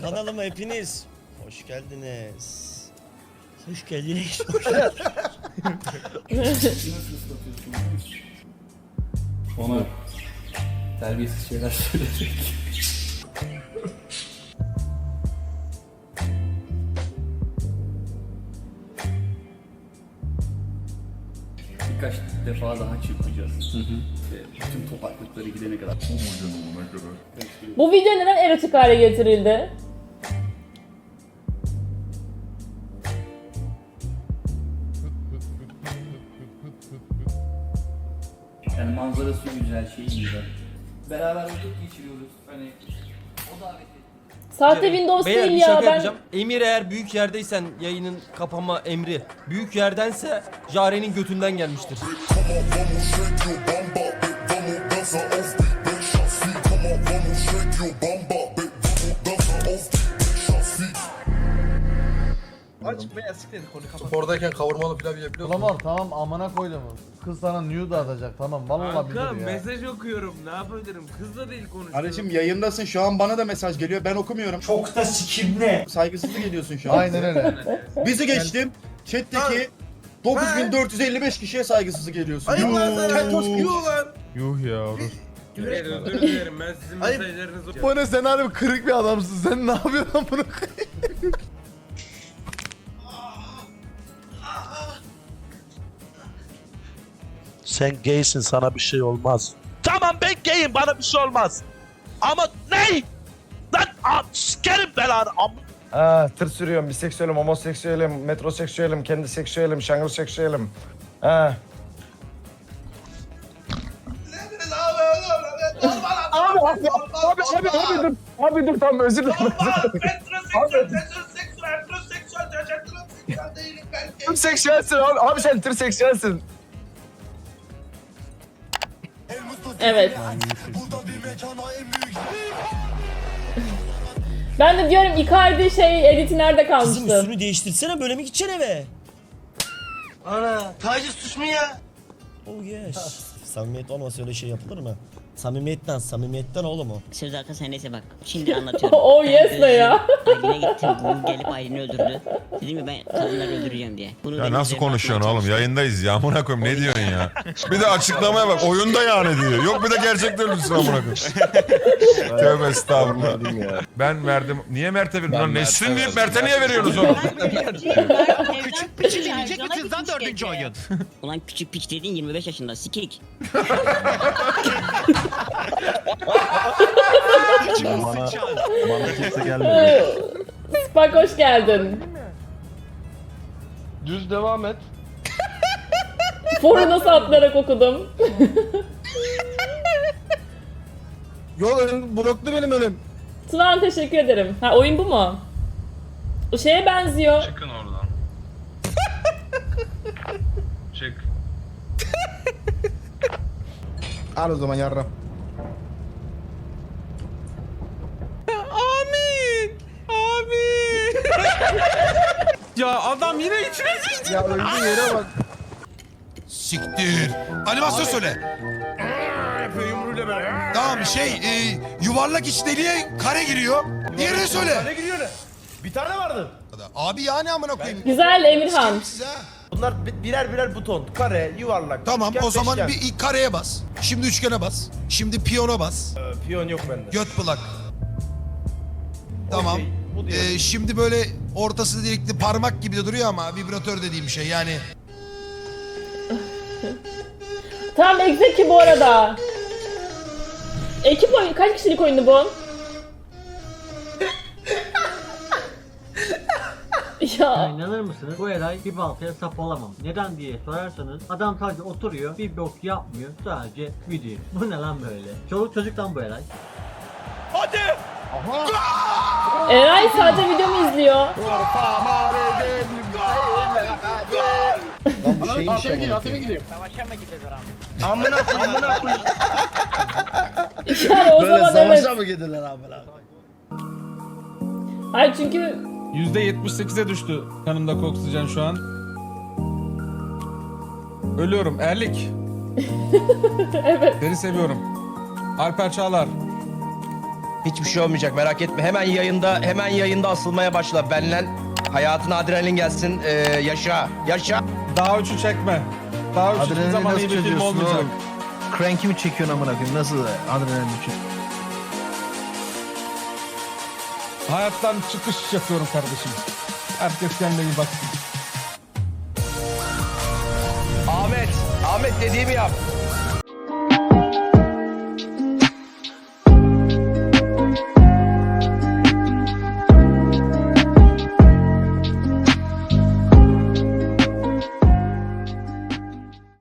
Kanalıma hepiniz hoş geldiniz. Hoş geldiniz. Ona terbiyesiz şeyler söyleyecek. Birkaç defa daha çırpacağız. Ve bütün topaklıkları gidene kadar. Bu video neden erotik hale getirildi? Yani manzarası güzel, şey güzel. Beraber vakit geçiriyoruz. Hani o davet etti. Sahte Windows Beyler değil bir ya şaka ben... yapacağım. Emir eğer büyük yerdeysen yayının kapama emri. Büyük yerdense Jare'nin götünden gelmiştir. Spordayken kavurmalı pilav yiyebiliyor musun? Tamam tamam amına koydum. Kız sana nude atacak tamam vallahi bir Kanka dur ya. mesaj okuyorum ne yapabilirim kızla değil konuşuyorum. Kardeşim yayındasın şu an bana da mesaj geliyor ben okumuyorum. Çok da sikimli. Saygısızlık ediyorsun şu an. Aynen öyle. Bizi geçtim. Chat'teki 9455 kişiye saygısızlık ediyorsun. Ayıp lan sana. Keltoş Yuh lan. Yuh ya. Evet, özür dilerim ben sizin mesajlarınızı Bu ne sen harbi kırık bir adamsın. Sen ne yapıyorsun bunu? Sen gaysin sana bir şey olmaz. Tamam ben gayim bana bir şey olmaz. Ama ne? Lan a, sikerim belanı. Am Ha, tır sürüyorum, biseksüelim, homoseksüelim, metroseksüelim, kendi seksüelim, şangırseksüelim. Ha. Abi, abi, abi, abi, abi, dur. Abi dur tamam özür dilerim. Tırseksüelsin abi, abi sen tırseksüelsin. Evet. Ben de diyorum Icardi şey editi nerede Kızım kalmıştı? üstünü değiştirsene böyle mi gideceksin eve? Ana taciz suç mu ya? Oh yes. Samimiyet olmasa öyle şey yapılır mı? Samimiyetten, samimiyetten oğlum o. Söz arka sahnesi bak. Şimdi anlatıyorum. Oh yes ne ya? Aylin'e gittim. Gelip Aylin'i öldürdü. Dedim ya ben kadınları öldüreceğim diye. Bunu Ya benim nasıl üzerime konuşuyorsun atmaya oğlum? çalıştı. Yayındayız ya. Amına koyayım ne diyorsun ya? Bir de açıklamaya bak. Oyunda yani diyor. Yok bir de gerçekten öldürsün amına koyayım. Tövbe estağfurullah. Ben verdim. Niye Mert'e verdin lan? Nesrin deyip Mert'e niye veriyorsunuz oğlum? Küçük piçi diyecek misiniz lan dördüncü oyun? Ulan küçük piç dediğin 25 yaşında. Sikik. bana, bana kimse gelmedi. Spak hoş geldin. Düz devam et. Foru nasıl atlayarak okudum. Yol önüm bloklu benim önüm. Tunan teşekkür ederim. Ha oyun bu mu? O şeye benziyor. Çıkın oradan. Çık. Al o zaman yarram. Ya adam yine içine sıçtı. Ya öldüğü yere bak. Siktir. Animasyon söyle. Yapıyor yumruğuyla böyle. Tamam şey e, yuvarlak iç deliğe kare giriyor. Diğerini söyle. Ne gidiyor ne? Bir tane vardı. Abi yani amına koyayım. Güzel Emirhan. Size ha. Bunlar birer birer buton. Kare, yuvarlak. Tamam o zaman bir ilk kareye bas. Şimdi üçgene bas. Şimdi piyona bas. Ee, Piyon yok bende. Göt plak. Tamam. Okey, bu diyor. Ee, şimdi böyle ortası delikli parmak gibi de duruyor ama vibratör dediğim şey yani. Tam Exeki bu arada. Ekip oyun kaç kişilik oyundu bu? ya İnanır mısınız? Bu Eray bir baltaya sap olamam. Neden diye sorarsanız adam sadece oturuyor bir bok yapmıyor sadece video. Bu ne lan böyle? Çoluk çocuk lan bu Eray. Hadi! Eray sadece videomu izliyor. Atemi gidiyor, atemi gidiyor. Amına koyayım amına koyayım. Yani o zaman evet. mı gidiler abi? Hayır çünkü %78'e düştü kanımdaki oksijen şu an. Ölüyorum. Erlik. evet. Seni seviyorum. Alper Çağlar. Hiçbir şey olmayacak merak etme. Hemen yayında hemen yayında asılmaya başla. Benle hayatına adrenalin gelsin. Ee, yaşa. Yaşa. Daha üçü çekme. Daha üç hiçbir zaman iyi bir film olmayacak. Crank'i mi çekiyorsun amına koyayım? Nasıl adrenalin için? Hayattan çıkış yapıyorum kardeşim. Herkes kendine iyi baksın. Ahmet. Ahmet dediğimi yap.